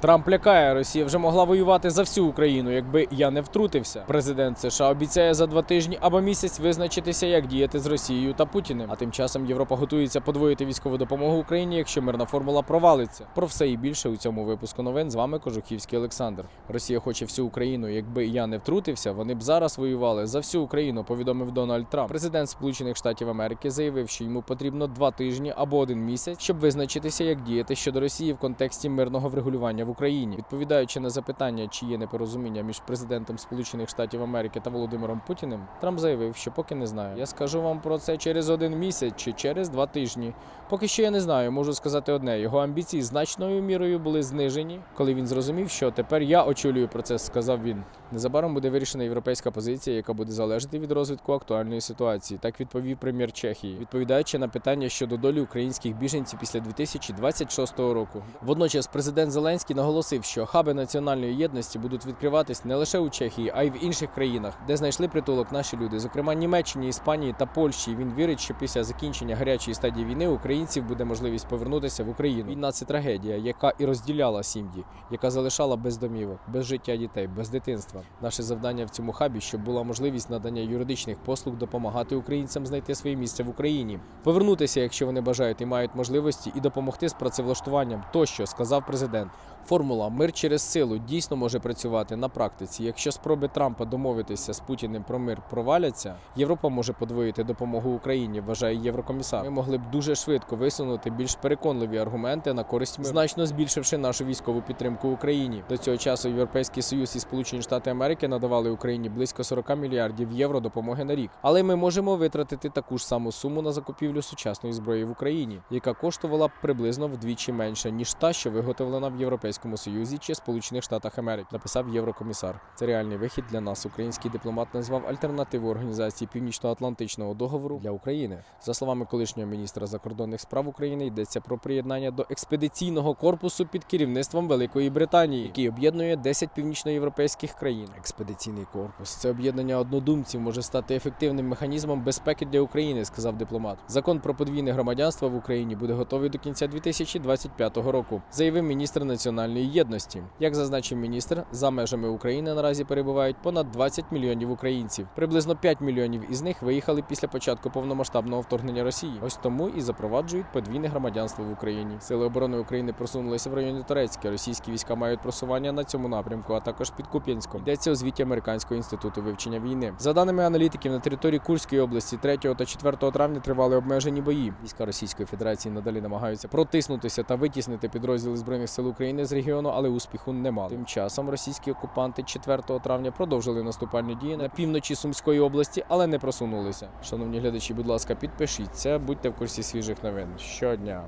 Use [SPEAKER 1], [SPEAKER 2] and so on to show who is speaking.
[SPEAKER 1] Трамп лякає, Росія вже могла воювати за всю Україну, якби я не втрутився. Президент США обіцяє за два тижні або місяць визначитися, як діяти з Росією та Путіним. А тим часом Європа готується подвоїти військову допомогу Україні, якщо мирна формула провалиться. Про все і більше у цьому випуску новин з вами Кожухівський Олександр. Росія хоче всю Україну. Якби я не втрутився, вони б зараз воювали за всю Україну. Повідомив Дональд Трамп. Президент Сполучених Штатів Америки заявив, що йому потрібно два тижні або один місяць, щоб визначитися, як діяти щодо Росії в контексті мирного врегулювання в Україні. Відповідаючи на запитання, чи є непорозуміння між президентом Сполучених Штатів Америки та Володимиром Путіним, Трамп заявив, що поки не знає. Я скажу вам про це через один місяць чи через два тижні. Поки що я не знаю, можу сказати одне: його амбіції значною мірою були знижені, коли він зрозумів, що тепер я очолюю процес, сказав він. Незабаром буде вирішена європейська позиція, яка буде залежати від розвитку актуальної ситуації. Так відповів прем'єр Чехії, відповідаючи на питання щодо долі українських біженців після 2026 року. Водночас президент Зеленський наголосив, що хаби національної єдності будуть відкриватись не лише у Чехії, а й в інших країнах, де знайшли притулок наші люди, зокрема Німеччині, Іспанії та Польщі. Він вірить, що після закінчення гарячої стадії війни українців буде можливість повернутися в Україну. Війна це трагедія, яка і розділяла сім'ї, яка залишала без домівок, без життя дітей, без дитинства. Наше завдання в цьому хабі, щоб була можливість надання юридичних послуг допомагати українцям знайти своє місце в Україні, повернутися, якщо вони бажають і мають можливості, і допомогти з працевлаштуванням. Тощо сказав президент. Формула мир через силу дійсно може працювати на практиці. Якщо спроби Трампа домовитися з Путіним про мир проваляться, Європа може подвоїти допомогу Україні, вважає єврокомісар. Ми могли б дуже швидко висунути більш переконливі аргументи на користь миру, значно збільшивши нашу військову підтримку Україні. До цього часу Європейський Союз і Сполучені Штати Америки надавали Україні близько 40 мільярдів євро допомоги на рік. Але ми можемо витратити таку ж саму суму на закупівлю сучасної зброї в Україні, яка коштувала б приблизно вдвічі менше ніж та, що виготовлена в Європейському Союзі чи Сполучених Штатах Америки, написав єврокомісар. Це реальний вихід для нас. Український дипломат назвав альтернативу організації Північно-Атлантичного договору для України. За словами колишнього міністра закордонних справ України, йдеться про приєднання до експедиційного корпусу під керівництвом Великої Британії, який об'єднує 10 північноєвропейських країн. Експедиційний корпус це об'єднання однодумців може стати ефективним механізмом безпеки для України, сказав дипломат. Закон про подвійне громадянство в Україні буде готовий до кінця 2025 року, заявив міністр національної єдності. Як зазначив міністр, за межами України наразі перебувають понад 20 мільйонів українців. Приблизно 5 мільйонів із них виїхали після початку повномасштабного вторгнення Росії. Ось тому і запроваджують подвійне громадянство в Україні. Сили оборони України просунулися в районі Турецька. Російські війська мають просування на цьому напрямку, а також під Куп'янськом. Йдеться у звіті Американського інституту вивчення війни. За даними аналітиків, на території Курської області 3 та 4 травня тривали обмежені бої. Війська Російської Федерації надалі намагаються протиснутися та витіснити підрозділи збройних сил України з регіону, але успіху немає. Тим часом російські окупанти 4 травня продовжили наступальні дії на півночі Сумської області, але не просунулися. Шановні глядачі, будь ласка, підпишіться, будьте в курсі свіжих новин щодня.